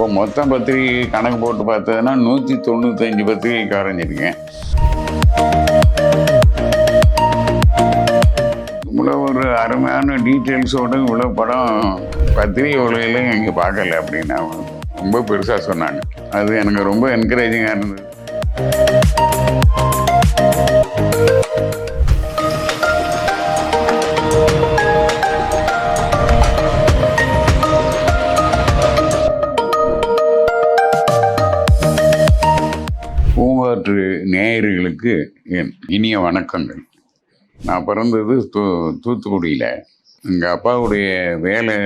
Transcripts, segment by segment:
அப்போ மொத்த பத்திரிகை கணக்கு போட்டு பார்த்ததுன்னா நூற்றி தொண்ணூத்தஞ்சு பத்திரிகை கரைஞ்சிருக்கேன் இவ்வளோ ஒரு அருமையான டீட்டெயில்ஸோட இவ்வளோ படம் பத்திரிகை உலகிலையும் இங்கே பார்க்கல அப்படின்னு ரொம்ப பெருசாக சொன்னாங்க. அது எனக்கு ரொம்ப என்கரேஜிங்காக இருந்தது. நேயர்களுக்கு என் இனிய வணக்கங்கள். நான் பிறந்தது தூ தூத்துக்குடியில். எங்கள் அப்பாவுடைய வேலை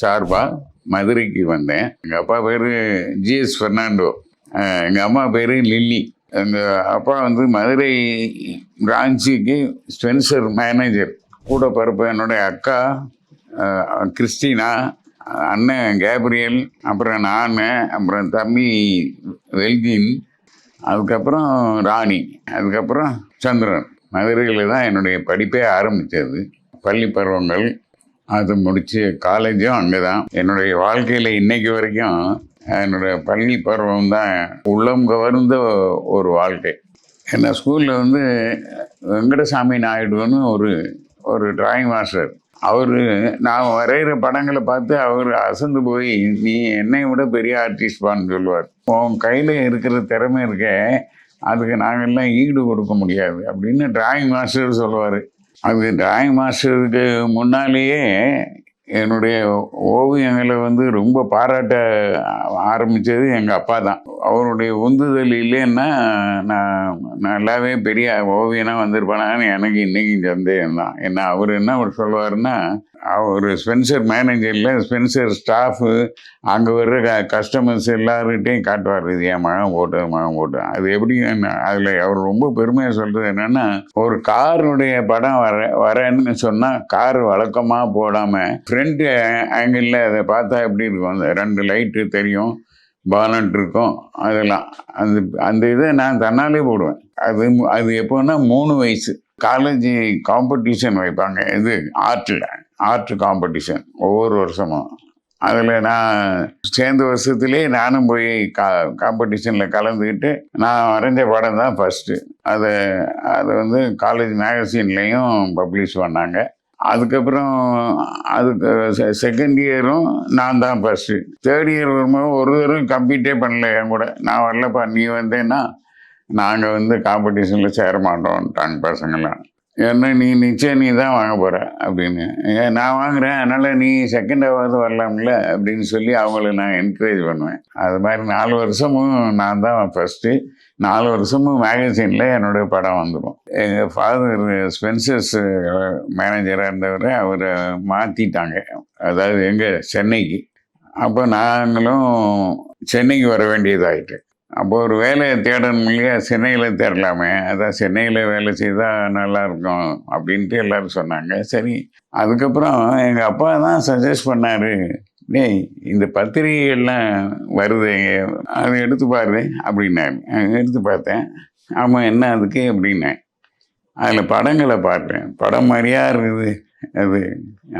சார்பாக மதுரைக்கு வந்தேன். எங்கள் அப்பா பேர் ஜிஎஸ் ஃபெர்னாண்டோ எங்கள் அம்மா பேர் லில்லி. எங்கள் அப்பா வந்து மதுரை பிரான்ச்சுக்கு ஸ்பென்சர் மேனேஜர். கூட பிறப்பு என்னுடைய அக்கா கிறிஸ்டினா அண்ணன் கேப்ரியல் அப்புறம் நான் அப்புறம் தம்பி வெல்கின் அதுக்கப்புறம் ராணி அதுக்கப்புறம் சந்திரன். மதுரையில் தான் என்னுடைய படிப்பே ஆரம்பித்தது. பள்ளி பருவங்கள் அது முடித்து காலேஜும் அங்கே தான் என்னுடைய வாழ்க்கையில் இன்னைக்கு வரைக்கும் என்னுடைய பள்ளி பருவம் தான் உள்ளம் கவர்ந்த ஒரு வாழ்க்கை. என்ன ஸ்கூலில் வந்து வெங்கடசாமி நாயுடுன்னு ஒரு ஒரு டிராயிங் மாஸ்டர் அவர் நான் வரைகிற படங்களை பார்த்து அவர் அசந்து போய் நீ என்னை விட பெரிய ஆர்டிஸ்ட்பான்னு சொல்லுவார். உன் கையில் இருக்கிற திறமை இருக்க அதுக்கு நாங்கள்லாம் ஈடு கொடுக்க முடியாது அப்படின்னு டிராயிங் மாஸ்டர் சொல்லுவார். அது டிராயிங் மாஸ்டருக்கு முன்னாலேயே என்னுடைய ஓவியங்களை வந்து ரொம்ப பாராட்ட ஆரம்பித்தது எங்கள் அப்பா தான். அவருடைய உந்துதல் இல்லைன்னா நான் நல்லாவே பெரிய ஓவியனாக வந்திருப்பானான்னு எனக்கு இன்றைக்கும் சந்தேகம் தான். ஏன்னா அவர் என்ன அவர் சொல்லுவாருன்னா அவர் ஸ்பென்சர் மேனேஜரில் ஸ்பென்சர் ஸ்டாஃபு அங்கே வர்ற க கஸ்டமர்ஸ் எல்லாருக்கிட்டையும் காட்டுவார். இது என் மகன் போட்டு மகன் போட்டு. அது எப்படி அதில் அவர் ரொம்ப பெருமையாக சொல்கிறது என்னென்னா ஒரு காருடைய படம் வர வரேன்னு சொன்னால் கார் வழக்கமாக போடாமல் ரெண்டு ஆங்கிளில் அதை பார்த்தா எப்படி இருக்கும்? அந்த ரெண்டு லைட்டு தெரியும் பானட் இருக்கும் அதெல்லாம். அந்த அந்த இதை நான் தன்னாலே போடுவேன். அது அது எப்போன்னா மூணு வயசு. காலேஜ் காம்படிஷன் வைப்பாங்க. இது ஆர்ட்டில் ஆர்ட் காம்படிஷன் ஒவ்வொரு வருஷமும். அதில் நான் சேர்ந்த வருஷத்துலேயே நானும் போய் கா காம்படிஷனில் கலந்துக்கிட்டு நான் வரைஞ்ச படம் தான் ஃபஸ்ட்டு அதை அதை வந்து காலேஜ் மேகசின்லேயும் பப்ளிஷ் பண்ணாங்க. அதுக்கப்புறம் அதுக்கு செகண்ட் இயரும் நான் தான் ஃபஸ்ட்டு தேர்ட் இயர் வரும்போது ஒரு தடவை கம்ப்ளீட்டே பண்ணல என் கூட. நான் வரலப்பா நீ வந்தேன்னா நாங்கள் வந்து காம்படிஷனில் சேர மாட்டோம்ட்டாங்க பசங்களாம் ஏன்னா நீ நிச்சயம் நீ தான் வாங்க போகிற அப்படின்னு. ஏன் நான் வாங்குறேன் அதனால் நீ செகண்டாவது வரலாம்ல அப்படின்னு சொல்லி அவங்கள நான் என்கரேஜ் பண்ணுவேன். அது மாதிரி நாலு வருஷமும் நான் தான் ஃபஸ்ட்டு நாலு வருஷமும் மேகசினில் என்னுடைய படம் வந்துடும் எங்கள் ஃபாதர் ஸ்பென்சர்ஸ் மேனேஜராக இருந்தவர் அவரை மாற்றிட்டாங்க அதாவது எங்கள் சென்னைக்கு. அப்போ நாங்களும் சென்னைக்கு வர வேண்டியதாயிட்டு. அப்போ ஒரு வேலையை தேடணும் இல்லையா? சென்னையில் தேடலாமே. அதான் சென்னையில் வேலை செய்தால் நல்லாயிருக்கும் அப்படின்ட்டு எல்லோரும் சொன்னாங்க. சரி அதுக்கப்புறம் எங்கள் அப்பா தான் சஜஸ்ட் பண்ணார். டேய் இந்த பத்திரிகைகள்லாம் வருது அதை எடுத்து பாரு அப்படின்னாரு. எடுத்து பார்த்தேன். ஆமாம் என்ன அதுக்கு அப்படின்னேன். அதில் படங்களை பார்த்தேன். படம் மாதிரியா இருக்குது அது.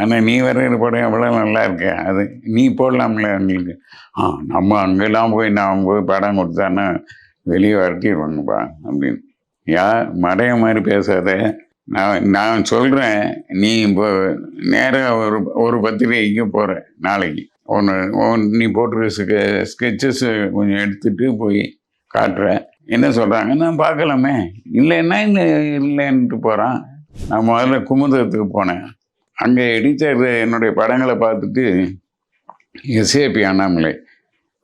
ஆனால் நீ வரைகிற படம் எவ்வளோ நல்லா இருக்கு. அது நீ போடலாம்ல அவங்களுக்கு ஆ நம்ம அங்கெல்லாம் போய் நான் போய் படம் கொடுத்தான்னா வெளியே வரட்டிடுவாங்கப்பா அப்படின்னு. யார் மடைய மாதிரி பேசாத. நான் நான் சொல்கிறேன் நீ இப்போ நேராக ஒரு ஒரு பத்திரிகைக்கு போகிற நாளைக்கு. ஒன்று ஒன் நீ போட்டிருக்க ஸ்கெ ஸ்கெச்சஸ் கொஞ்சம் எடுத்துகிட்டு போய் காட்டுற. என்ன சொல்கிறாங்க நான் பார்க்கலாமே. இல்லைன்னா இல்லை இல்லைன்ட்டு போகிறான் நான் முதல்ல குமுதத்துக்கு போனேன். அங்கே எடிட்டர் என்னுடைய படங்களை பார்த்துட்டு எஸ்ஏபி அண்ணாமலை.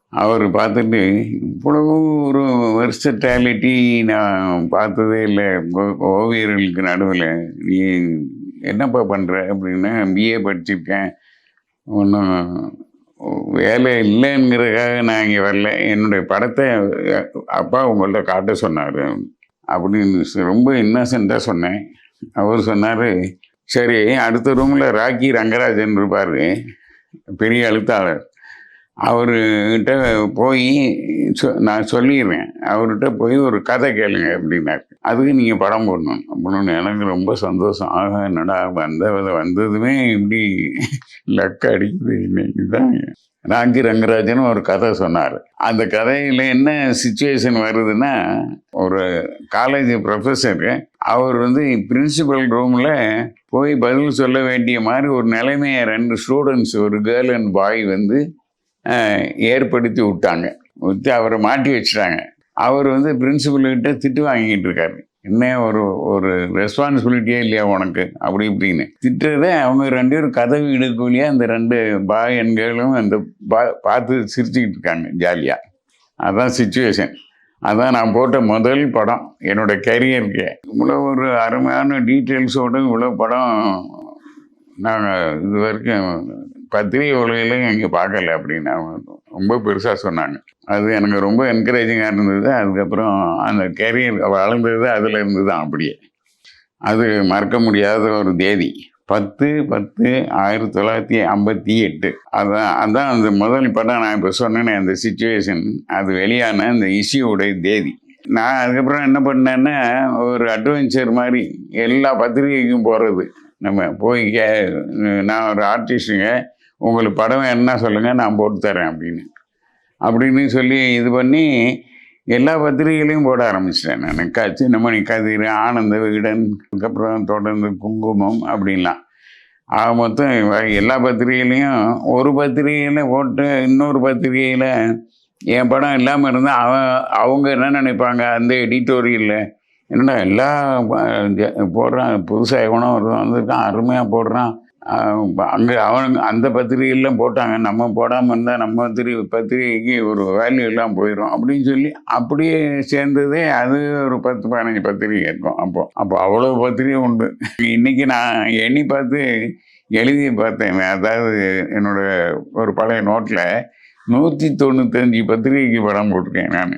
அவர் பார்த்துட்டு இவ்வளவு ஒரு வெர்சட்டாலிட்டி நான் பார்த்ததே இல்லை. ஓவியர்களுக்கு நடுவில். நீ என்னப்பா பண்ணுற அப்படின்னா பிஏ படிச்சிருக்கேன். ஒன்றும் வேலை இல்லைங்கிறதுக்காக நான் இங்கே வரல. என்னுடைய படத்தை அப்பா உங்கள்கிட்ட காட்ட சொன்னார். அப்படின்னு ரொம்ப இன்னசென்ட்டாக சொன்னேன். அவர் சொன்னார் சரி அடுத்த ரூமில் ராக்கி ரங்கராஜன் இருப்பார். பெரிய எழுத்தாளர். அவர்கிட்ட போய் சொ நான் சொல்லிடுறேன். அவர்கிட்ட போய் ஒரு கதை கேளுங்க அப்படின்னாரு. அதுக்கு நீங்கள் படம் போடணும் அப்படின்னு எனக்கு ரொம்ப சந்தோஷம். ஆக என்னடா வந்த வந்ததுமே இப்படி லக் அடிக்குது இன்னைக்கு தான் ராங்கி ரங்கராஜன் ஒரு கதை சொன்னார். அந்த கதையில் என்ன சுச்சுவேஷன் வருதுன்னா ஒரு காலேஜ் ப்ரொஃபஸரு அவர் வந்து பிரின்சிபல் ரூமில் போய் பதில் சொல்ல வேண்டிய மாதிரி ஒரு நிலைமையை ரெண்டு ஸ்டூடெண்ட்ஸ் ஒரு கேர்ள் அண்ட் பாய் வந்து ஏற்படுத்தி விட்டாங்க. விட்டு அவரை மாட்டி வச்சுட்டாங்க. அவர் வந்து பிரின்சிபல்கிட்ட திட்டு வாங்கிட்டு இருக்காரு. என்ன ஒரு ஒரு ரெஸ்பான்சிபிலிட்டியே இல்லையா உனக்கு? அப்படி இப்படின்னு. திட்டுறத அவங்க ரெண்டு பேரும் கதவு இடுக்குள்ளேயே அந்த ரெண்டு பாய் எண்களும் அந்த பா பார்த்து சிரிச்சுக்கிட்டு இருக்காங்க ஜாலியாக அதான் சுச்சுவேஷன் அதான் நான் போட்ட முதல் படம். என்னோட கரியருக்கு இவ்வளோ ஒரு அருமையான டீட்டெயில்ஸோடு இவ்வளோ படம் நாங்கள் இது வரைக்கும் பத்திரிகை உலகிலையும் இங்கே பார்க்கல அப்படின்னு அவங்க ரொம்ப பெருசாக சொன்னாங்க. அது எனக்கு ரொம்ப என்கரேஜிங்காக இருந்தது. அதுக்கப்புறம் அந்த கெரியர் வளர்ந்தது அதில் இருந்து தான் அப்படியே. அது மறக்க முடியாத ஒரு தேதி. பத்து பத்து ஆயிரத்தி தொள்ளாயிரத்தி ஐம்பத்தி எட்டு. அதான் அதான் அந்த முதல் படம் நான் இப்போ சொன்னேனே அந்த சுச்சுவேஷன் அது வெளியான அந்த இஷ்யூடைய தேதி. நான் அதுக்கப்புறம் என்ன பண்ணேன்னா ஒரு அட்வென்ச்சர் மாதிரி எல்லா பத்திரிகைக்கும் போகிறது நம்ம போய் கே நான் ஒரு ஆர்டிஸ்ட்டுங்க உங்களுக்கு படம் என்ன சொல்லுங்கள் நான் போட்டு தரேன் அப்படின்னு. அப்படின்னு சொல்லி இது பண்ணி எல்லா பத்திரிகைகளையும் போட ஆரம்பிச்சிட்டேன் நான். க சின்னமணி கதிர் ஆனந்த விகடன் அதுக்கப்புறம் தொடர்ந்து குங்குமம் அப்படின்லாம். ஆக மொத்தம் எல்லா பத்திரிகையிலையும் ஒரு பத்திரிகையில் போட்டு இன்னொரு பத்திரிகையில் என் படம் இல்லாமல் இருந்தால் அவன் அவங்க என்ன நினைப்பாங்க? அந்த எடிட்டோரியலில் என்னடா எல்லா போடுறான் புதுசாக எவனோ ஒருத்தன் வந்திருக்கான் அருமையாக போடுறான் அங்கே அவன் அந்த பத்திரிகையெல்லாம் போட்டாங்க. நம்ம போடாமல் இருந்தால் நம்ம பத்திரிகை பத்திரிகைக்கு ஒரு வேல்யூ எல்லாம் போயிடும் அப்படின்னு சொல்லி அப்படியே சேர்ந்ததே அது ஒரு பத்து பதினஞ்சு பத்திரிகை இருக்கும் அப்போ. அப்போ அவ்வளோ பத்திரிகை உண்டு. இன்னைக்கு நான் எண்ணி பார்த்து எழுதி பார்த்தேன். அதாவது என்னோட ஒரு பழைய நோட்டில் நூற்றி தொண்ணூத்தஞ்சு பத்திரிகைக்கு படம் போட்டிருக்கேன் நான்.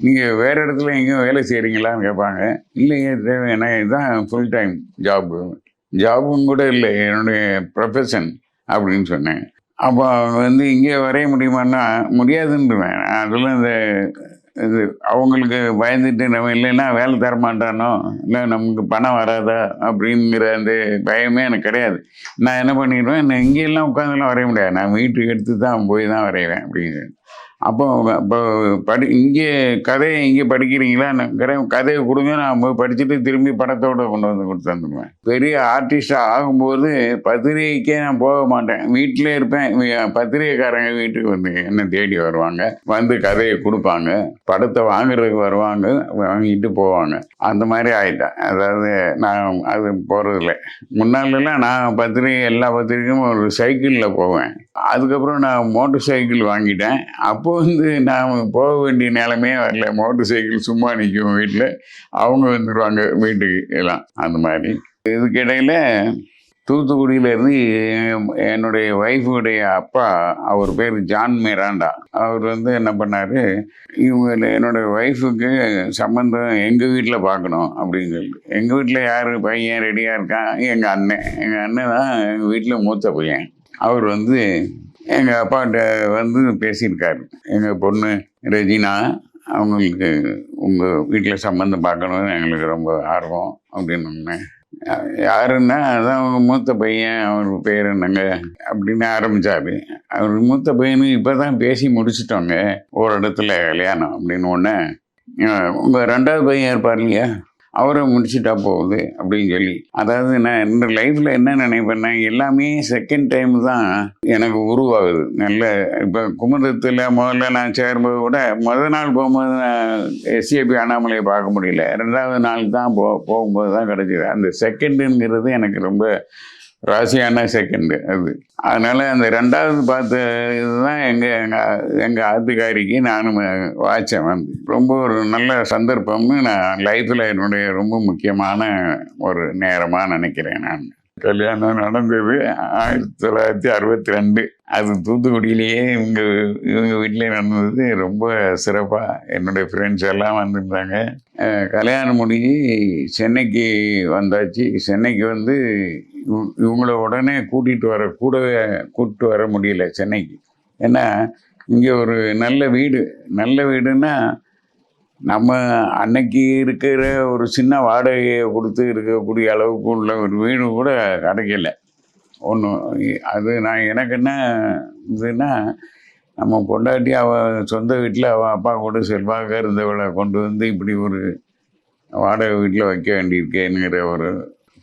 நீங்கள் வேறு இடத்துல எங்கேயும் வேலை செய்கிறீங்களான்னு கேட்பாங்க இல்லையே தேவை எனக்கு இதுதான் ஃபுல் டைம் ஜாப்பு ஜாபும் கூட இல்லை என்னுடைய ப்ரொஃபஷன் அப்படின்னு சொன்னேன். அப்போ வந்து இங்கே வரைய முடியுமான்னா முடியாதுன்றுவேன். அதெல்லாம் இந்த இது அவங்களுக்கு பயந்துட்டு நம்ம இல்லைன்னா வேலை தர மாட்டானோ? இல்லை நமக்கு பணம் வராதா? அப்படிங்கிற அந்த பயமே எனக்கு கிடையாது. நான் என்ன பண்ணிடுவேன் நான் இங்கெல்லாம் உட்காந்துலாம் வரைய முடியாது. நான் வீட்டுக்கு எடுத்து தான் போய் தான் வரைவேன் அப்படின்னு. அப்போ இப்போ படி இங்கே கதையை இங்கே படிக்கிறீங்களா? நான் கதை கதையை கொடுங்க நான் போய் படிச்சுட்டு திரும்பி படத்தோட கொண்டு வந்து கொடுத்து வந்துடுவேன் பெரிய ஆர்டிஸ்டாக ஆகும்போது பத்திரிகைக்கே நான் போக மாட்டேன். வீட்டிலே இருப்பேன். பத்திரிகைக்காரங்க வீட்டுக்கு வந்து என்ன தேடி வருவாங்க. வந்து கதையை கொடுப்பாங்க. படத்தை வாங்குறதுக்கு வருவாங்க. வாங்கிட்டு போவாங்க. அந்த மாதிரி ஆயிட்டேன். அதாவது நான் அது போகிறதில்ல முன்னாலெல்லாம் நான் பத்திரிகை எல்லா பத்திரிகையும் ஒரு சைக்கிளில் போவேன். அதுக்கப்புறம் நான் மோட்டர் சைக்கிள் வாங்கிட்டேன். அப்போ வந்து நான் போக வேண்டிய நிலைமையே வரல. மோட்டர் சைக்கிள் சும்மா நிற்கும் வீட்டில் அவங்க வந்துடுவாங்க வீட்டுக்கு எல்லாம். அந்த மாதிரி. இதுக்கிடையில் தூத்துக்குடியிலேருந்து என்னுடைய ஒய்ஃபுடைய அப்பா அவர் பேர் ஜான் மிராண்டா. அவர் வந்து என்ன பண்ணார்? இவங்க என்னுடைய ஒய்ஃபுக்கு சம்மந்தம் எங்கள் வீட்டில் பார்க்கணும் அப்படின்னு சொல்லிட்டு. எங்கள் வீட்டில் யார் பையன் ரெடியாக இருக்கான்? எங்கள் அண்ணன். எங்கள் அண்ணன் தான் எங்கள் வீட்டில் மூத்த பையன். அவர் வந்து எங்கள் அப்பாட்ட வந்து பேசியிருக்காரு. எங்கள் பொண்ணு ரெஜினா அவங்களுக்கு உங்கள் வீட்டில் சம்மந்தம் பார்க்கணும்னு எங்களுக்கு ரொம்ப ஆர்வம் அப்படின்னு யாருன்னா அதான் அவங்க மூத்த பையன் அவர் பேர் என்னங்க அப்படின்னு ஆரம்பித்தார் அவர் மூத்த பையனு இப்போ தான் பேசி முடிச்சிட்டோங்க. ஒரு இடத்துல கல்யாணம் அப்படின்னு ஒன்று உங்கள் ரெண்டாவது பையன் இருப்பார் இல்லையா அவரை முடிச்சுட்டா போகுது அப்படின்னு சொல்லி. அதாவது நான் இந்த லைஃப்பில் என்ன நினைப்பேன்னா எல்லாமே செகண்ட் டைம் தான் எனக்கு உருவாகுது. நல்ல இப்போ குமரத்தில் முதல்ல நான் சேரும்போது கூட முதல் நாள் போகும்போது எஸ்ஏபி அண்ணாமலையை பார்க்க முடியல. ரெண்டாவது நாள் தான் போ போகும்போது தான் கிடச்சிது. அந்த செகண்டுங்கிறது எனக்கு ரொம்ப ராசியான செகண்டு அது. அதனால் அந்த ரெண்டாவது பார்த்த இதுதான் எங்கள் எங்கள் எங்கள் ஆத்துக்காரிக்கு நானும் வாட்சேன் வந்து. ரொம்ப ஒரு நல்ல சந்தர்ப்பம்னு நான் லைஃப்பில் என்னுடைய ரொம்ப முக்கியமான ஒரு நேரமாக நினைக்கிறேன் நான். கல்யாணம் நடந்தது ஆயிரத்தி தொள்ளாயிரத்தி அறுபத்தி ரெண்டு. அது தூத்துக்குடியிலேயே இவங்க இவங்க வீட்டிலே நடந்தது ரொம்ப சிறப்பாக என்னுடைய ஃப்ரெண்ட்ஸ் எல்லாம் வந்திருந்தாங்க. கல்யாணம் முடிஞ்சு சென்னைக்கு வந்தாச்சு. சென்னைக்கு வந்து இவ் இவங்கள உடனே கூட்டிகிட்டு வர கூடவே கூப்பிட்டு வர முடியல சென்னைக்கு. ஏன்னா இங்கே ஒரு நல்ல வீடு. நல்ல வீடுன்னா நம்ம அன்னைக்கு இருக்கிற ஒரு சின்ன வாடகையை கொடுத்து இருக்கக்கூடிய அளவுக்கு உள்ள ஒரு வீடு கூட கிடைக்கல. ஒன்றும் அது நான் எனக்கு என்ன இதுன்னா நம்ம பொண்டாட்டி அவள் சொந்த வீட்டில் அவள் அப்பா கூட செல்வாக்க இருந்தவளை கொண்டு வந்து இப்படி ஒரு வாடகை வீட்டில் வைக்க வேண்டியிருக்கேங்கிற ஒரு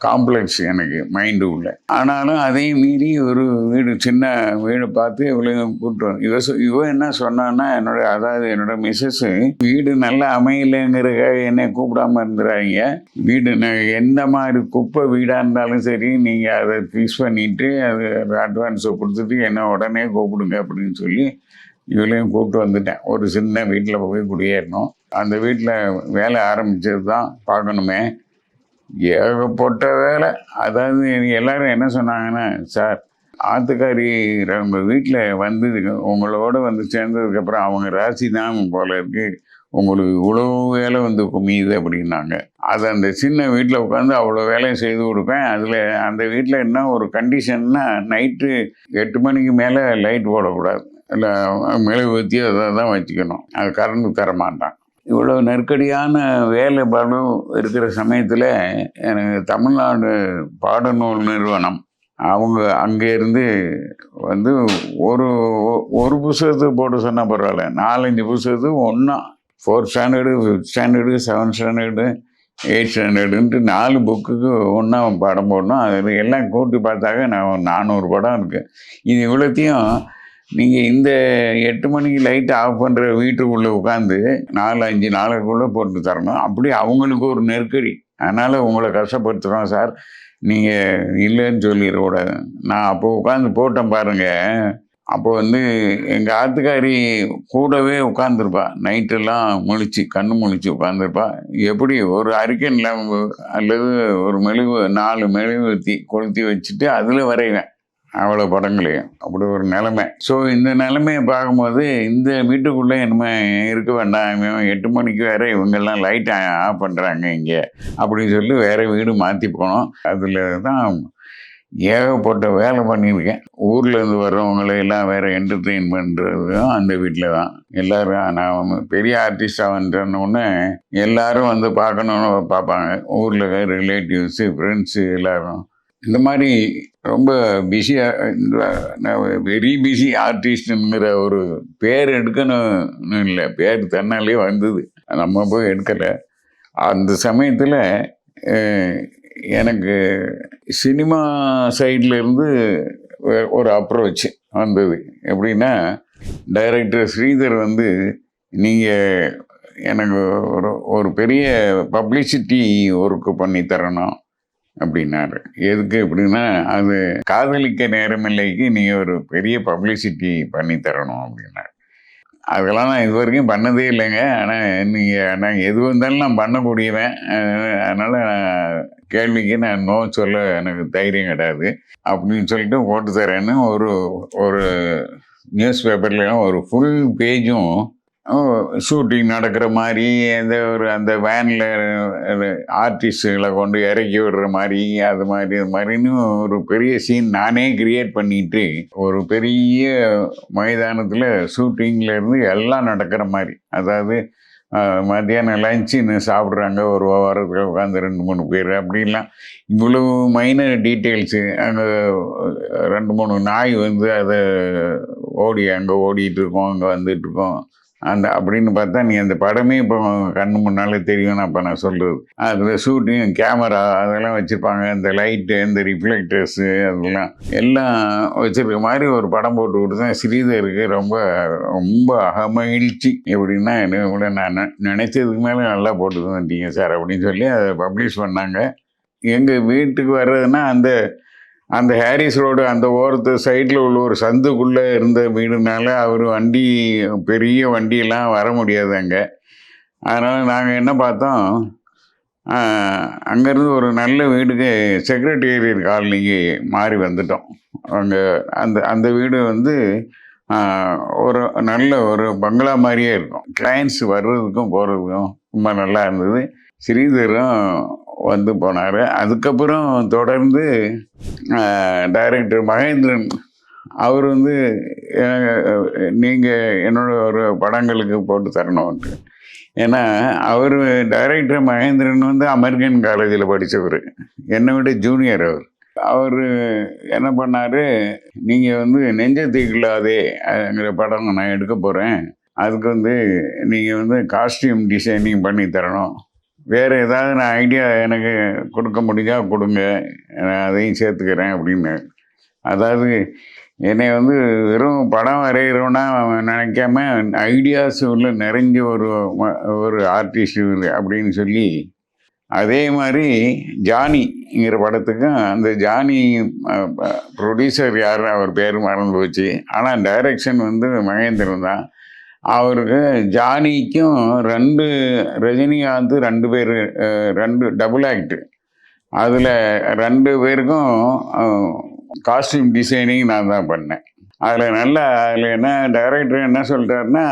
காம்ப்ளெக்ஸ் எனக்கு மைண்டு உள்ள. ஆனாலும் அதையும் மீறி ஒரு வீடு சின்ன வீடு பார்த்து இவளையும் கூப்பிட்டு இவ சொ- இவ என்ன சொன்னான்னா என்னோட அதாவது என்னோட மிஸ்ஸஸ் வீடு நல்லா அமையலைங்கிறதுக்காக என்னை கூப்பிடாம இருந்துறாங்க. வீடு எந்த மாதிரி குப்பை வீடாக இருந்தாலும் சரி நீங்கள் அதை ஃபிக்ஸ் பண்ணிட்டு அது அட்வான்ஸை கொடுத்துட்டு என்ன உடனே கூப்பிடுங்க அப்படின்னு சொல்லி இவளையும் கூப்பிட்டு வந்துட்டேன். ஒரு சின்ன வீட்டில் போய் குடியேறணும். அந்த வீட்டில் வேலை ஆரம்பித்தது தான் பார்க்கணுமே. ஏகப்பட்ட வேலை அதாவது எல்லாரும் என்ன சொன்னாங்கன்னா சார் ஆத்துக்காரி நம்ம வீட்டில் வந்து உங்களோட வந்து சேர்ந்ததுக்கப்புறம் அவங்க ராசி தான் போல இருக்கு. உங்களுக்கு இவ்வளோ வேலை வந்து குமியுது அப்படின்னாங்க. அது அந்த சின்ன வீட்டில் உட்காந்து அவ்வளோ வேலையும் செய்து கொடுப்பேன். அதில் அந்த வீட்டில் என்ன ஒரு கண்டிஷன்னா நைட்டு எட்டு மணிக்கு மேலே லைட் போடக்கூடாது. இல்லை மெழுகுவத்தி அதை தான் வச்சுக்கணும். அது கரண்ட் தர மாட்டான் இவ்வளோ நெருக்கடியான வேலை பளு இருக்கிற சமயத்தில் எனக்கு தமிழ்நாடு பாடநூல் நிறுவனம் அவங்க அங்கேருந்து வந்து ஒரு ஒரு புஸ்தகத்துக்கு போட்டு சொன்னால் பரவாயில்ல. நாலஞ்சு புஸ்தகத்துக்கு ஒன்றா fourth standard fifth standard seventh standard eight ஸ்டாண்டர்டுன்ட்டு நாலு புக்குக்கு ஒன்றா படம் போடணும். அதில் எல்லாம் கூட்டி பார்த்தாக்க நான் நானூறு படம் இருக்குது இது இவ்வளோத்தையும் நீங்கள் இந்த எட்டு மணிக்கு லைட் ஆஃப் பண்ணுற வீட்டுக்குள்ளே உட்காந்து நாலு அஞ்சு நாளுக்குள்ளே போட்டு தரணும். அப்படி அவங்களுக்கு ஒரு நெருக்கடி. அதனால் உங்களை கஷ்டப்படுத்துகிறோம் சார். நீங்கள் இல்லைன்னு சொல்லிடக்கூடாது நான் அப்போ உட்காந்து போட்டேன் பாருங்கள் அப்போ வந்து எங்கள் ஆத்துக்காரி கூடவே உட்காந்துருப்பா நைட்டெல்லாம் முழிச்சு கண்ணு முழிச்சு உட்காந்துருப்பா எப்படி ஒரு அரிக்கன் அல்லது ஒரு மெழுகு நாலு மெழுகுவத்தி கொளுத்தி வச்சுட்டு அதில் வரைவேன். அவ்வளோ படங்களையும் அப்படி ஒரு நிலைமை. ஸோ இந்த நிலைமையை பார்க்கும்போது இந்த வீட்டுக்குள்ளே என்னமே இருக்க வேண்டாம். எட்டு மணிக்கு வேற இவங்கெல்லாம் லைட் ஆஃப் பண்ணுறாங்க இங்கே. அப்படின்னு சொல்லி வேற வீடு மாற்றி போனோம். அதில் தான் ஏகப்பட்ட வேலை பண்ணியிருக்கேன். ஊர்லேருந்து வர்றவங்களை எல்லாம் வேறு என்டர்டெயின் பண்ணுறதும் அந்த வீட்டில் தான். எல்லாரும் நான் வந்து பெரிய ஆர்டிஸ்டாக வந்துட்டோன்னே எல்லோரும் வந்து பார்க்கணுன்னு பார்ப்பாங்க. ஊரில் ரிலேட்டிவ்ஸு ஃப்ரெண்ட்ஸு எல்லோரும். இந்த மாதிரி ரொம்ப பிஸியாக வெரி பிஸி ஆர்டிஸ்ட்டுங்கிற ஒரு பேர் எடுக்கணும்னு இல்லை. பேர் தன்னாலே வந்தது. நம்ம போய் எடுக்கலை. அந்த சமயத்தில் எனக்கு சினிமா சைட்லேருந்து ஒரு அப்ரோச் வந்தது. எப்படின்னா டைரக்டர் ஸ்ரீதர் வந்து நீங்கள் எனக்கு ஒரு ஒரு பெரிய பப்ளிசிட்டி ஒர்க்கு பண்ணி தரணும் அப்படின்னாரு. எதுக்கு அப்படின்னா அது காதலிக்க நேரமில்லைக்கு நீங்கள் ஒரு பெரிய பப்ளிசிட்டி பண்ணி தரணும் அப்படின்னாரு. அதெல்லாம் நான் இது வரைக்கும் பண்ணதே இல்லைங்க. ஆனால் நீங்கள் நான் எது வந்தாலும் நான் பண்ணக்கூடியவன். அதனால் கேள்விக்கு நான் நோ சொல்ல எனக்கு தைரியம் கிடையாது. அப்படின்னு சொல்லிட்டு போட்டு தரேன்னு ஒரு ஒரு நியூஸ் பேப்பர்லாம் ஒரு ஃபுல் பேஜும் ஷூட்டிங் நடக்கிற மாதிரி அந்த ஒரு அந்த வேனில் ஆர்டிஸ்டுகளை கொண்டு இறக்கி விடுற மாதிரி அது மாதிரி அது மாதிரின்னு ஒரு பெரிய சீன் நானே கிரியேட் பண்ணிட்டு ஒரு பெரிய மைதானத்தில் ஷூட்டிங்கில் இருந்து எல்லாம் நடக்கிற மாதிரி. அதாவது மத்தியானம் லஞ்சுன்னு சாப்பிட்றாங்க ஒரு வாரத்தில் உட்காந்து ரெண்டு மூணு பேர் அப்படிலாம். இவ்வளவு மைனர் டீட்டெயில்ஸு அங்கே ரெண்டு மூணு நாய் வந்து அதை ஓடி அங்கே ஓடிட்டு இருக்கோம் அங்கே வந்துட்டுருக்கோம் இருக்கோம். அந்த அப்படின்னு பார்த்தா நீ அந்த படமே இப்போ கண்ணு முன்னாலே தெரியும் நான் இப்போ நான் சொல்கிறது அதில் ஷூட்டிங் கேமரா அதெல்லாம் வச்சுருப்பாங்க. இந்த லைட்டு இந்த ரிஃப்ளெக்டர்ஸு அதெல்லாம் எல்லாம் வச்சுருக்க மாதிரி ஒரு படம் போட்டு கொடுத்தேன் ஸ்ரீதருக்கு ரொம்ப ரொம்ப அகமகிழ்ச்சி. எப்படின்னா என்ன கூட நான் நெ- நினைச்சதுக்கு மேலே நல்லா போட்டு தந்துட்டீங்க சார் அப்படின்னு சொல்லி அதை பப்ளிஷ் பண்ணாங்க. எங்கள் வீட்டுக்கு வர்றதுன்னா அந்த அந்த ஹாரிஸ் ரோடு அந்த ஓரத்து சைடில் உள்ள ஒரு சந்துக்குள்ளே இருந்த வீடுனால அவர் வண்டி பெரிய வண்டியெல்லாம் வர முடியாது அங்கே. அதனால் நாங்கள் என்ன பார்த்தோம் அங்கேருந்து ஒரு நல்ல வீடுக்கு செக்ரட்டேரியட் காலனிக்கு மாறி வந்துட்டோம். அங்கே அந்த அந்த வீடு வந்து ஒரு நல்ல ஒரு பங்களா மாதிரியே இருக்கும். கிளைண்ட்ஸ் வர்றதுக்கும் போகிறதுக்கும் ரொம்ப நல்லா இருந்தது. ஸ்ரீதரும் வந்து போனார். அதுக்கப்புறம் தொடர்ந்து டைரக்டர் மகேந்திரன் அவர் வந்து நீங்கள் என்னோட ஒரு படங்களுக்கு போட்டு தரணும்ட்டு ஏன்னா அவர் டைரக்டர் மகேந்திரன் வந்து அமெரிக்கன் காலேஜில் படித்தவர் என்னை விட ஜூனியர் அவர். அவர் என்ன பண்ணார் நீங்கள் வந்து நெஞ்சத்துக்குள்ளாதேங்கிற படம் நான் எடுக்க போகிறேன் அதுக்கு வந்து நீங்கள் வந்து காஸ்டியூம் டிசைனிங் பண்ணி தரணும். வேறு ஏதாவது நான் ஐடியா எனக்கு கொடுக்க முடிஞ்சா கொடுங்க. நான் அதையும் சேர்த்துக்கிறேன் அப்படின்னு. அதாவது என்னை வந்து வெறும் படம் வரைகிறோன்னா நினைக்காம ஐடியாஸ் உள்ள நிறைஞ்ச ஒரு ம- ஒரு ஆர்டிஸ்ட் அப்படின்னு சொல்லி அதே மாதிரி ஜானிங்கிற படத்துக்கும் அந்த ஜானி ப்ரொடியூசர் யார் அவர் பேர் மறந்து போச்சு. ஆனால் டைரக்ஷன் வந்து மகேந்திரன் தான். அவருக்கு ஜானிக்கும் ரெண்டு ரஜினிகாந்த் ரெண்டு பேர் ரெண்டு டபுள் ஆக்ட் அதில் ரெண்டு பேருக்கும் காஸ்டியூம் டிசைனிங் நான் தான் பண்ணேன். அதில் நல்லா அதில் என்ன டைரக்டர் என்ன சொல்லிட்டாருன்னா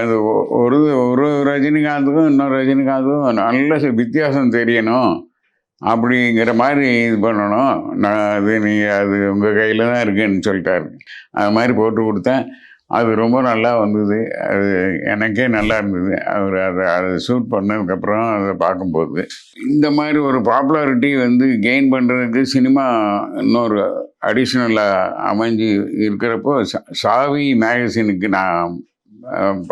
அது ஒரு ஒரு ரஜினிகாந்துக்கும் இன்னொரு ரஜினிகாந்துக்கும் நல்ல வித்தியாசம் தெரியணும் அப்படிங்கிற மாதிரி இது பண்ணணும். நான் அது நீங்கள் அது உங்கள் கையில் தான் இருக்குன்னு சொல்லிட்டாரு. அது மாதிரி போட்டு கொடுத்தேன். அது ரொம்ப நல்லா வந்தது. அது எனக்கே நல்லா இருந்தது. அவர் அதை அதை ஷூட் பண்ணதுக்கப்புறம் அதை பார்க்கும்போது. இந்த மாதிரி ஒரு பாப்புலாரிட்டி வந்து கெயின் பண்ணுறதுக்கு சினிமா இன்னொரு அடிஷ்னலாக அமைஞ்சு இருக்கிறப்போ சாவி மேகசினுக்கு நான்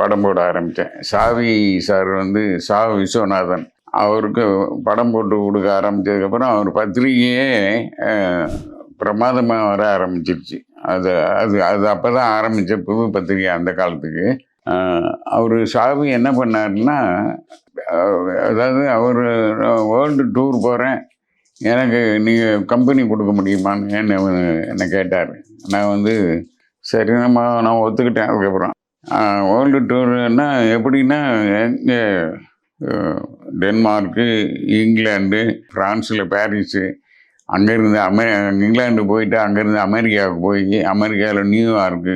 படம் போட ஆரம்பித்தேன். சாவி சார் வந்து சா விஸ்வநாதன். அவருக்கு படம் போட்டு கொடுக்க ஆரம்பித்ததுக்கப்புறம் அவர் பத்திரிகையே பிரமாதமாக வர ஆரம்பிச்சிருச்சு. அது அது அது அப்போ தான் ஆரம்பித்த புது பத்திரிகை அந்த காலத்துக்கு. அவர் சாவி என்ன பண்ணாருன்னா அதாவது அவர் வேர்ல்டு டூர் போகிறேன் எனக்கு நீங்கள் கம்பெனி கொடுக்க முடியுமான்னு என்ன என்னை கேட்டார். நான் வந்து சரி நம்ம நான் ஒத்துக்கிட்டேன் அதுக்கப்புறம். வேர்ல்டு டூர்னா எப்படின்னா டென்மார்க்கு இங்கிலாந்து ஃப்ரான்ஸில் பாரிஸு அங்கேருந்து அமெ இங்கிலாந்து போயிட்டு அங்கேருந்து அமெரிக்காவுக்கு போய் அமெரிக்காவில் நியூயார்க்கு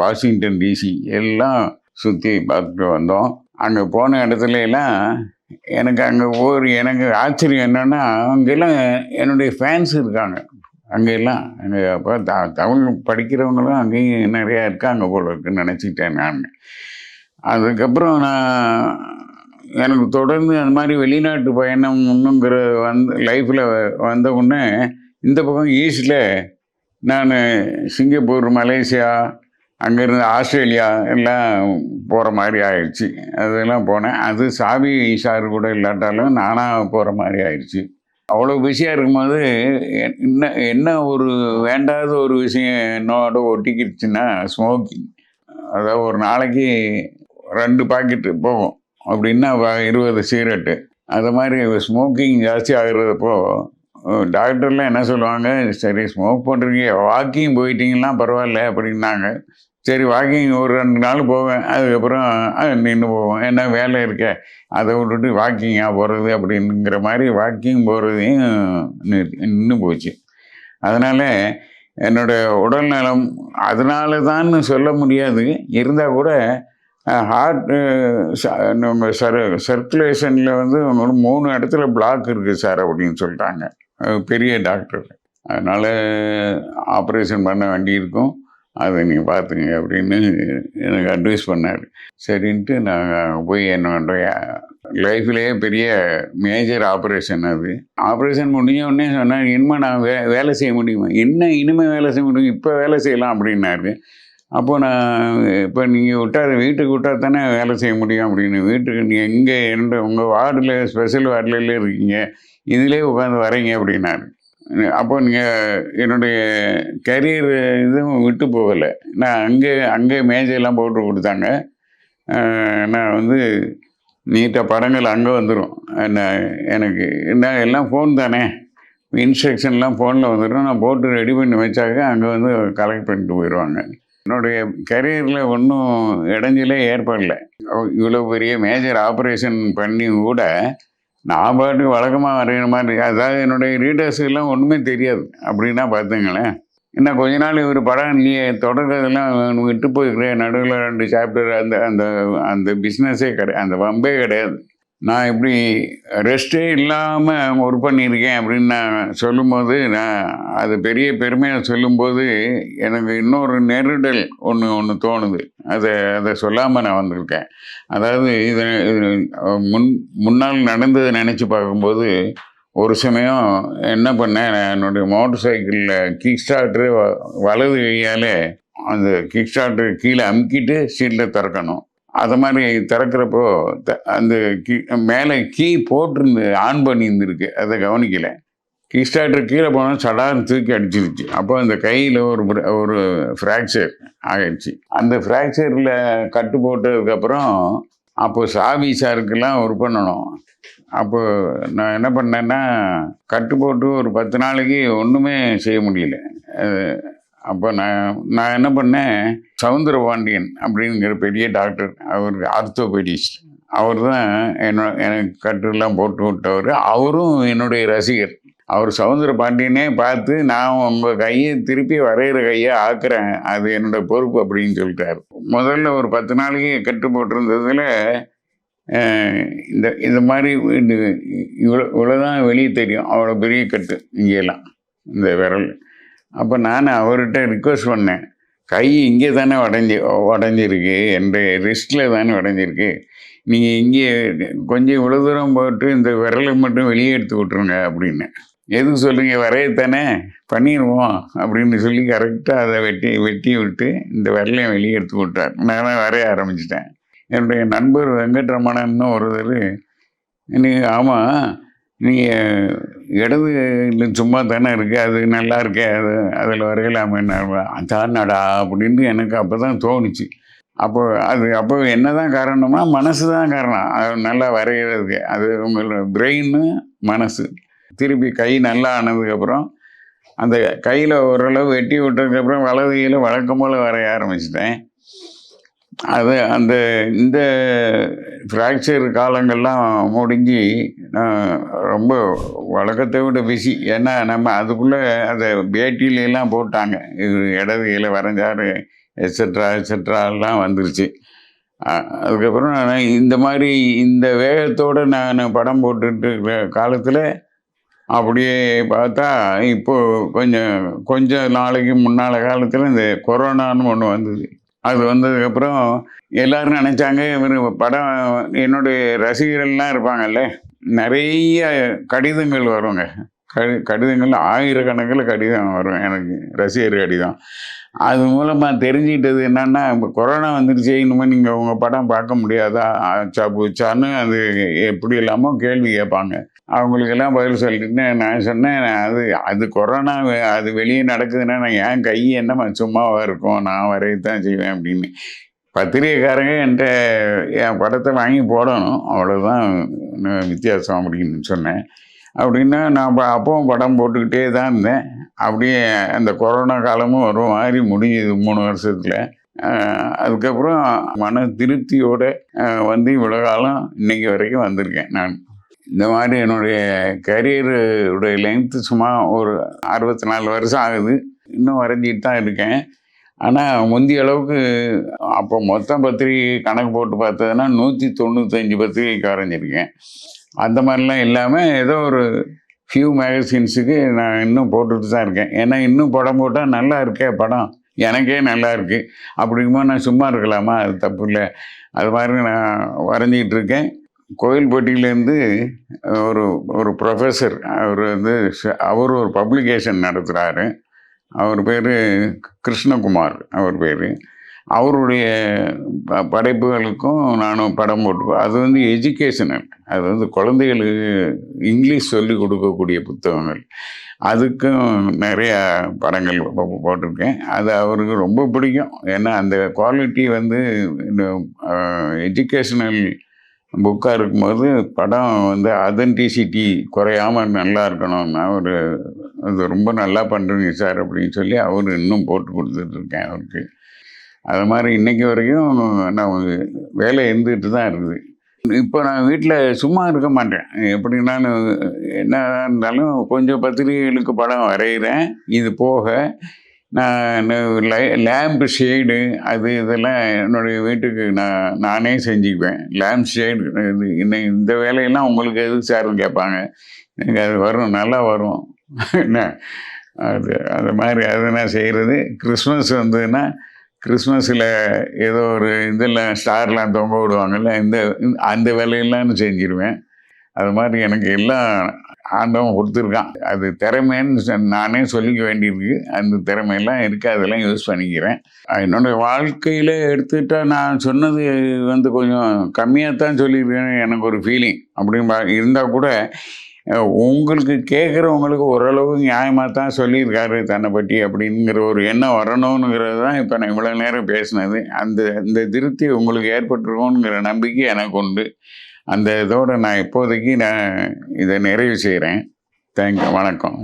வாஷிங்டன் டிசி எல்லாம் சுற்றி பார்த்துட்டு வந்தோம். அங்கே போன இடத்துல எல்லாம் எனக்கு அங்கே ஒரு எனக்கு ஆச்சரியம் என்னென்னா அங்கெல்லாம் என்னுடைய ஃபேன்ஸ் இருக்காங்க. அங்கெல்லாம் அங்கே அப்போ த தமிழ் படிக்கிறவங்களும் அங்கேயும் நிறையா இருக்காங்க போல இருக்குன்னு நினச்சிட்டேன் நான். அதுக்கப்புறம் நான் எனக்கு தொடர்ந்து அந்த மாதிரி வெளிநாட்டு பயணம் ஒன்றுங்கிற வந்து லைஃப்பில் வந்த உடனே இந்த பக்கம் ஈஸ்டில் நான் சிங்கப்பூர் மலேசியா அங்கேருந்து ஆஸ்திரேலியா எல்லாம் போகிற மாதிரி ஆயிடுச்சு. அதெல்லாம் போனேன். அது சாவி சார் கூட இல்லாட்டாலும் நானாக போகிற மாதிரி ஆயிடுச்சு. அவ்வளோ பிஸியாக இருக்கும்போது என்ன என்ன ஒரு வேண்டாத ஒரு விஷயம் என்னோட ஒட்டிக்கிடுச்சுன்னா ஸ்மோக்கிங் அதாவது ஒரு நாளைக்கு ரெண்டு பாக்கெட்டு போகும். அப்படின்னா இருபது சிகரெட்டு. அது மாதிரி ஸ்மோக்கிங் ஜாஸ்தி ஆகுறப்போ டாக்டர்லாம் என்ன சொல்லுவாங்க சரி ஸ்மோக் பண்ணுறீங்க வாக்கிங் போயிட்டீங்கன்னா பரவாயில்ல அப்படின்னாங்க. சரி வாக்கிங் ஒரு ரெண்டு நாள் போவேன் அதுக்கப்புறம் நின்று போவேன் என்ன வேலை இருக்க அதை விட்டுட்டு வாக்கிங்காக போகிறது அப்படிங்கிற மாதிரி வாக்கிங் போகிறதையும் நின்று போச்சு. அதனால் என்னோடய உடல் நலம் அதனால தான் சொல்ல முடியாது. இருந்தால் கூட ஹார்ட் நம்ம சர் சர்க்குலேஷனில் வந்து உங்களுக்கு மூணு இடத்துல பிளாக் இருக்குது சார் அப்படின்னு சொல்லிட்டாங்க பெரிய டாக்டர் அதனால் ஆப்ரேஷன் பண்ண வேண்டியிருக்கும். அதை நீங்கள் பார்த்துங்க அப்படின்னு எனக்கு அட்வைஸ் பண்ணார். சரின்ட்டு நாங்கள் போய் என்னுடைய லைஃப்லேயே பெரிய மேஜர் ஆப்ரேஷன் அது. ஆப்ரேஷன் முடிஞ்ச உடனே சொன்னார் இனிமேல் நான் வே வேலை செய்ய முடியுமா? என்ன இனிமேல் வேலை செய்ய முடியும்? இப்போ வேலை செய்யலாம் அப்படின்னாரு. அப்போ நான் இப்போ நீங்கள் விட்டார் வீட்டுக்கு விட்டால் தானே வேலை செய்ய முடியும் அப்படின்னு. வீட்டுக்கு நீங்கள் எங்கே எந்த உங்கள் வார்டில் ஸ்பெஷல் வார்டில் இருக்கீங்க. இதிலே உட்காந்து வரீங்க அப்படின்னாரு. அப்போ நீங்கள் என்னுடைய கரியர் இதுவும் விட்டு போகலை. நான் அங்கே அங்கே மேஜையெல்லாம் போட்டு கொடுத்தாங்க. நான் வந்து நீட்டாக படங்கள் அங்கே வந்துடும் நான் எனக்கு என்ன எல்லாம் ஃபோன் தானே. இன்ஸ்ட்ரக்ஷன்லாம் ஃபோனில் வந்துடும் நான் போட்டு ரெடி பண்ணி வச்சாக்க அங்கே வந்து கலெக்ட் பண்ணிட்டு போயிடுவாங்க என்னுடைய கரியரில் ஒன்றும் இடைஞ்சலே ஏற்படல. இவ்வளோ பெரிய மேஜர் ஆப்ரேஷன் பண்ணி கூட நான் பாட்டுக்கு வழக்கமாக வரைகிற மாதிரி அதாவது என்னுடைய ரீடர்ஸ் எல்லாம் ஒன்றுமே தெரியாது. அப்படின்னா பார்த்துங்களேன் இன்னும் கொஞ்ச நாள் இவர் படம் இல்லையே தொடர்றதெல்லாம் விட்டு போயிருக்கிறேன். நடுவில் ரெண்டு சாப்டர் அந்த அந்த அந்த பிஸ்னஸே கிடையாது அந்த வம்பே கிடையாது. நான் இப்படி ரெஸ்ட்டே இல்லாமல் ஒர்க் பண்ணியிருக்கேன் அப்படின்னு நான் சொல்லும்போது நான் அது பெரிய பெருமையாக சொல்லும்போது எனக்கு இன்னொரு நெருடல் ஒன்று ஒன்று தோணுது. அதை அதை சொல்லாமல் நான் வந்திருக்கேன். அதாவது இது முன் முன்னால் நடந்ததை நினச்சி பார்க்கும்போது ஒரு சமயம் என்ன பண்ணேன் நான் என்னுடைய மோட்டர் சைக்கிளில் கிக் ஸ்டார்டரு வலது கையால் அந்த கிக் ஸ்டார்டர் கீழே அமுக்கிட்டு சீட்டில் திறக்கணும். அது மாதிரி திறக்கிறப்போ த- அந்த கீ மேலே கீ போட்டிருந்து ஆன் பண்ணியிருந்துருக்கு. அதை கவனிக்கலை. கீ ஸ்டார்டர் கீழே போனால் சடார்னு தூக்கி அடிச்சிருச்சு. அப்போ அந்த கையில் ஒரு ஒரு ஃப்ராக்சர் ஆகிடுச்சு அந்த ஃப்ராக்சரில் கட்டு போட்டதுக்கப்புறம் அப்போ சாவி சாருக்கெல்லாம் ஒர்க் பண்ணணும். அப்போ நான் என்ன பண்ணேன்னா கட்டு போட்டு ஒரு பத்து நாளைக்கு ஒன்றுமே செய்ய முடியல. அப்போ நான் நான் என்ன பண்ணேன்? சவுந்தரபாண்டியன் அப்படிங்கிற பெரிய டாக்டர் அவர் ஆர்த்தோபெடிஸ்ட் அவர் தான் என்னோட எனக்கு கட்டுலாம் போட்டு விட்டவர். அவரும் என்னுடைய ரசிகர். அவர் சவுந்தர பாண்டியனே பார்த்து நான் உங்கள் கையை திருப்பி வரைகிற கையை ஆக்குறேன். அது என்னோட பொறுப்பு அப்படின்னு சொல்லிட்டாரு. முதல்ல ஒரு பத்து நாளைக்கு கட்டு போட்டிருந்ததில் இந்த இந்த மாதிரி இவ்வளோ இவ்வளோ தான் வெளியே தெரியும். அவ்வளோ பெரிய கட்டு இங்கெல்லாம் இந்த விரல். அப்போ நான் அவர்கிட்ட ரிக்வஸ்ட் பண்ணேன். கை இங்கே தானே உடஞ்சி உடஞ்சிருக்கு என்ற ரிஸ்கில் தானே உடஞ்சிருக்கு. நீங்கள் இங்கே கொஞ்சம் இவ்வளோ தூரம் போட்டு இந்த விரலை மட்டும் வெளியே எடுத்து விட்ருங்க அப்படின்னு. எதுக்கு சொல்லுங்க வரையத்தானே? பண்ணிடுவோம் அப்படின்னு சொல்லி கரெக்டாக அதை வெட்டி வெட்டி விட்டு இந்த விரலையும் வெளியே எடுத்து விட்டார். நான் வரைய ஆரம்பிச்சிட்டேன். என்னுடைய நண்பர் வெங்கட்ரமணன்னு ஒருத்தர் நீங்கள் ஆமாம் நீங்கள் இடது சும்மா தானே இருக்குது அது நல்லா இருக்கே அது அதில் வரையலாமே அதான்டா அப்படின்னு எனக்கு அப்போ தான் தோணுச்சு. அப்போ அது அப்போ என்ன தான் காரணம்னா மனசு தான் காரணம். அது நல்லா வரைகிறதுக்கு அது உங்களோட பிரெயின் மனசு. திருப்பி கை நல்லா ஆனதுக்கப்புறம் அந்த கையில் ஓரளவு வெட்டி விட்டதுக்கப்புறம் வலது கையில் வழக்கம் போல் வரைய ஆரம்பிச்சிட்டேன். அது அந்த இந்த ஃப்ராக்சர் காலங்கள்லாம் முடிஞ்சு நான் ரொம்ப வழக்கத்தை விட பிஸி ஏன்னா நம்ம அதுக்குள்ளே அதை பேட்டியில எல்லாம் போட்டாங்க. இது வரைஞ்சாரு எக்ஸெட்ரா எட்ஸெட்ராலாம் வந்துருச்சு. அதுக்கப்புறம் நான் இந்த மாதிரி இந்த வேகத்தோடு நான் படம் போட்டுட்டு இருக்கிற காலத்தில் அப்படியே பார்த்தா இப்போது கொஞ்சம் கொஞ்சம் நாளைக்கு முன்னால் காலத்தில் இந்த கொரோனான்னு ஒன்று வந்தது. அது வந்ததுக்கப்புறம் எல்லோரும் நினச்சாங்க இவர் படம் என்னுடைய ரசிகர்கள்லாம் இருப்பாங்கல்ல நிறைய கடிதங்கள் வருங்க. கடி கடிதங்கள் ஆயிரக்கணக்கில் கடிதம் வரும். எனக்கு ரசிகர் கடிதம். அது மூலமாக தெரிஞ்சுக்கிட்டது என்னென்னா இப்போ கொரோனா வந்துருச்சு இனிமேல் நீங்கள் உங்கள் படம் பார்க்க முடியாதா? ஆச்சா பூச்சான்னு அது எப்படி இல்லாமல் கேள்வி கேட்பாங்க. அவங்களுக்கெல்லாம் பதில் சொல்லிட்டு நான் சொன்னேன். அது அது கொரோனா வெ- அது வெளியே நடக்குதுன்னா நான் என் கை என்னம்மா சும்மாவாக இருக்கும்? நான் வரையத்தான் செய்வேன் அப்படின்னு. பத்திரிகைக்காரங்க என்கிட்ட என் படத்தை வாங்கி போடணும். அவ்வளோதான் வித்தியாசம் அப்படின்னு சொன்னேன். அப்படின்னா நான் அப்பவும் படம் போட்டுக்கிட்டே தான் இருந்தேன். அப்படியே அந்த கொரோனா காலமும் ஒரு மாதிரி முடிஞ்சது மூணு வருஷத்தில். அதுக்கப்புறம் மன திருப்தியோடு வந்து இவ்வளோ காலம் இன்னைக்கு வரைக்கும் வந்திருக்கேன் நான். இந்த மாதிரி என்னுடைய கரியருடைய லென்த்து சும்மா ஒரு அறுபத்தி நாலு வருஷம் ஆகுது. இன்னும் வரைஞ்சிட்டு தான் இருக்கேன். ஆனால் முந்தைய அளவுக்கு அப்போ மொத்தம் பத்திரிகை கணக்கு போட்டு பார்த்ததுன்னா நூற்றி தொண்ணூத்தஞ்சு பத்திரிகைக்கு வரைஞ்சிருக்கேன் அந்த மாதிரிலாம் இல்லாமல் ஏதோ ஒரு ஃபியூ மேகசின்ஸுக்கு நான் இன்னும் போட்டுட்டு தான் இருக்கேன். ஏன்னா இன்னும் படம் போட்டால் நல்லா இருக்கே படம். எனக்கே நல்லா இருக்குது அப்படிங்கும்போது நான் சும்மா இருக்கலாமா? அது தப்பு இல்லை. அது மாதிரி நான் வரைஞ்சிக்கிட்டு இருக்கேன். கோயில்பட்டியிலேருந்து ஒரு ஒரு ப்ரொஃபஸர் அவர் வந்து அவர் ஒரு பப்ளிகேஷன் நடத்துகிறாரு அவர் பேர் கிருஷ்ணகுமார் அவர் பேர். அவருடைய ப- படைப்புகளுக்கும் நானும் படம் போட்டு அது வந்து எஜுகேஷனல் அது வந்து குழந்தைகளுக்கு இங்கிலீஷ் சொல்லிக் கொடுக்கக்கூடிய புத்தகங்கள். அதுக்கும் நிறையா படங்கள் போட்டிருக்கேன். அது அவருக்கு ரொம்ப பிடிக்கும். ஏன்னா அந்த குவாலிட்டி வந்து இந்த எஜுகேஷனல் புக்காக இருக்கும்போது படம் வந்து அதன்டிசிட்டி குறையாமல் நல்லா இருக்கணும்னா ஒரு அது ரொம்ப நல்லா பண்ணுறீங்க சார் அப்படின்னு சொல்லி அவர் இன்னும் போட்டு கொடுத்துட்ருக்கேன் அவருக்கு. அது மாதிரி இன்றைக்கி வரைக்கும் நான் வேலை இருந்துகிட்டு தான் இருக்குது. இப்போ நான் வீட்டில் சும்மா இருக்க மாட்டேன். எப்படின்னாலும் என்ன இருந்தாலும் கொஞ்சம் பத்திரிகைகளுக்கு படம் வரைகிறேன். இது போக நான் லேம்ப் ஷேடு அது இதெல்லாம் என்னுடைய வீட்டுக்கு நான் நானே செஞ்சுக்குவேன். லேம்ப் ஷேடு இது இன்னை இந்த வேலையெல்லாம் உங்களுக்கு எது சார் கேட்பாங்க? எனக்கு அது வரும் நல்லா வரும். என்ன? அது அது மாதிரி அது என்ன செய்கிறது கிறிஸ்மஸ் வந்ததுன்னா கிறிஸ்மஸில் ஏதோ ஒரு இதெல்லாம் ஸ்டார்லாம் தொங்க விடுவாங்கல்ல இந்த அந்த வேலையெல்லாம் நான் செஞ்சிருவேன். அது மாதிரி எனக்கு எல்லாம் ஆண்டவன் கொடுத்துருக்கான். அது திறமைன்னு சொ- நானே சொல்லிக்க வேண்டியிருக்கு. அந்த திறமையெல்லாம் இருக்குது அதெல்லாம் யூஸ் பண்ணிக்கிறேன். என்னோட வாழ்க்கையில் எடுத்துக்கிட்டால் நான் சொன்னது வந்து கொஞ்சம் கம்மியாக தான் சொல்லியிருக்கேன் எனக்கு ஒரு ஃபீலிங் அப்படின்னு இருந்தால் கூட உங்களுக்கு கேட்குறவங்களுக்கு ஓரளவு நியாயமாக தான் சொல்லியிருக்காரு தன்னை பற்றி அப்படிங்கிற ஒரு எண்ணம் வரணுங்கிறது தான் இப்போ நான் இவ்வளோ நேரம் பேசினது. அந்த இந்த திருப்தி உங்களுக்கு ஏற்பட்டிருக்கோங்கிற நம்பிக்கை எனக்கு உண்டு. அந்த இதோடு நான் இப்போதைக்கு நான் இதை நிறைவு செய்கிறேன் தேங்க்யூ வணக்கம்.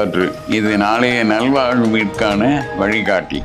பூங்காற்று இது நாளைய நல்வாழ்விற்கான வழிகாட்டி.